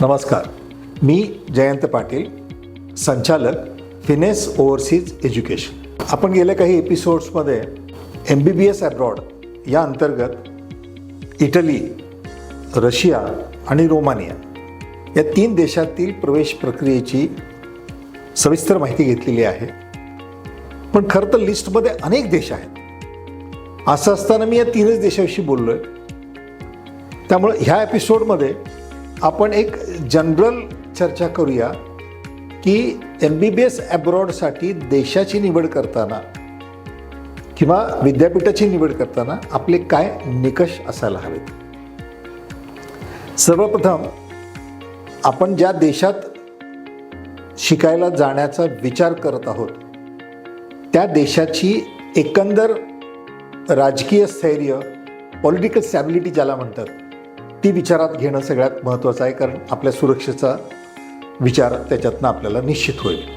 नमस्कार. मी जयंत पाटील संचालक finesse overseas education. आपण गेल्या काही एपिसोड्समध्ये M B B S abroad या अंतर्गत इटली रशिया आणि रोमानिया या तीन देशातील प्रवेश प्रक्रियेची सविस्तर माहिती घेतलेली आहे. पण खरं तर लिस्टमध्ये अनेक देश आहेत. असं असताना मी या तीनच देशाविषयी बोललो आहे त्यामुळं ह्या एपिसोडमध्ये आपण एक जनरल चर्चा करूया की एम बी बी एस ॲब्रॉडसाठी देशाची निवड करताना किंवा विद्यापीठाची निवड करताना आपले काय निकष असायला हवेत? सर्वप्रथम आपण ज्या देशात शिकायला जाण्याचा विचार करत आहोत त्या देशाची एकंदर राजकीय स्थैर्य पॉलिटिकल स्टॅबिलिटी ज्याला म्हणतात ती विचारात घेणं सगळ्यात महत्त्वाचं आहे कारण आपल्या सुरक्षेचा विचार त्याच्यातनं आपल्याला निश्चित होईल.